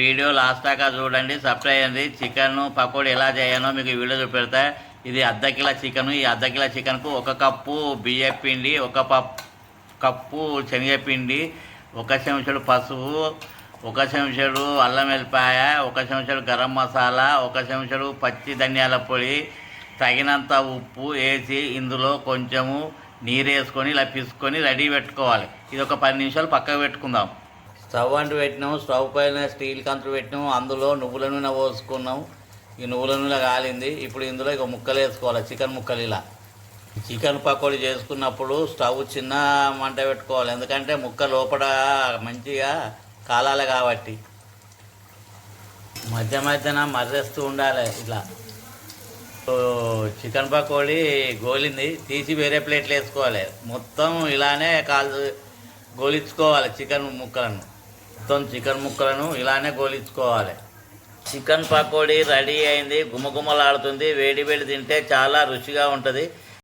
Video last దాకా చూడండి subscribe అయ్యింది చికెన్ పకోడీ ఎలా చేయాలో మీకు వీడియో చూపెడతా. ఇది అర్ధ కిలో చికెన్. ఈ అర్ధ కిలో చికెన్కు ఒక కప్పు బియ్య పిండి ఒక పప్ కప్పు శనగపిండి ఒక చెంచాడు పసుపు ఒక చెంచాడు అల్లం వెల్లిపాయ ఒక చెంచాడు గరం మసాలా ఒక చెంచాడు పచ్చి ధనియాల పొడి తగినంత ఉప్పు వేసి ఇందులో కొంచెము నీరు వేసుకొని ఇలా పిసుకొని రెడీ పెట్టుకోవాలి. ఇది ఒక పది నిమిషాలు పక్కకు పెట్టుకుందాం. స్టవ్ అంటూ పెట్టినాం స్టవ్ పైన స్టీల్ కంతులు పెట్టినాం అందులో నువ్వుల నూనె పోసుకున్నాం. ఈ నువ్వుల నూనె కాలింది ఇప్పుడు ఇందులో ఇక ముక్కలు వేసుకోవాలి చికెన్ ముక్కలు ఇలా. చికెన్ పకోడీ చేసుకున్నప్పుడు స్టవ్ చిన్న మంట పెట్టుకోవాలి ఎందుకంటే ముక్క లోపల మంచిగా కాలాలి కాబట్టి. మధ్య మధ్యన మర్రేస్తూ ఉండాలి ఇట్లా. చికెన్ పకోడీ గోలింది తీసి వేరే ప్లేట్లు వేసుకోవాలి. మొత్తం ఇలానే కాల్ గోలించుకోవాలి చికెన్ ముక్కలను. మొత్తం చికెన్ ముక్కలను ఇలానే గోలించుకోవాలి. చికెన్ పకోడీ రెడీ అయింది గుమగుమలాడుతుంది వేడి వేడి తింటే చాలా రుచిగా ఉంటుంది.